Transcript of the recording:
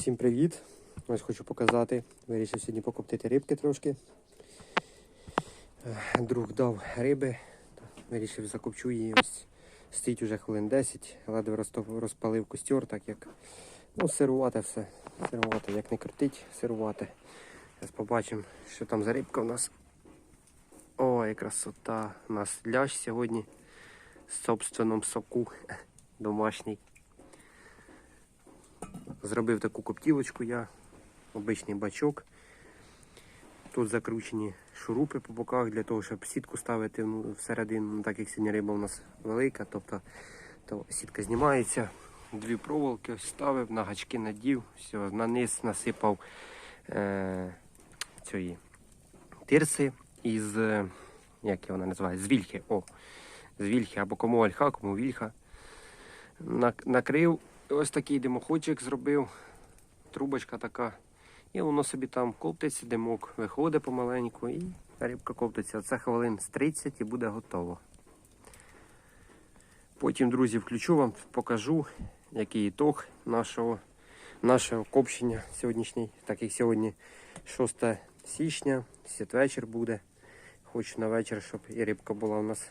Всім привіт! Ось хочу показати. Вирішив сьогодні покоптити рибки трошки. Друг дав риби. Вирішив закопчу її. Ось стоїть уже хвилин 10, ледве розпалив костер, так як ну, сирувати все. Сирувати, як не крутить, сирувати. Зараз побачимо, що там за рибка у нас. Ой, красота. У нас лящ сьогодні з собственном соку домашній. Зробив таку коптілочку я, обичний бачок. Тут закручені шурупи по боках для того, щоб сітку ставити ну, всередину, ну, так як сьогодні риба у нас велика, тобто то сітка знімається, дві проволоки ставив, на гачки надів, все, на низ насипав е, цієї тирси із, е, як вона називає, з вільхи. О, з вільхи або кому ольха, кому вільха. Накрив ось такий димоходчик зробив, трубочка така. І воно собі там коптиться, димок виходить помаленьку і рибка коптиться. Це хвилин з 30 і буде готово. Потім, друзі, включу вам, покажу, який ітог нашого, нашого копчення сьогоднішній. Так як сьогодні 6 січня, святвечір буде. Хочу на вечір, щоб і рибка була у нас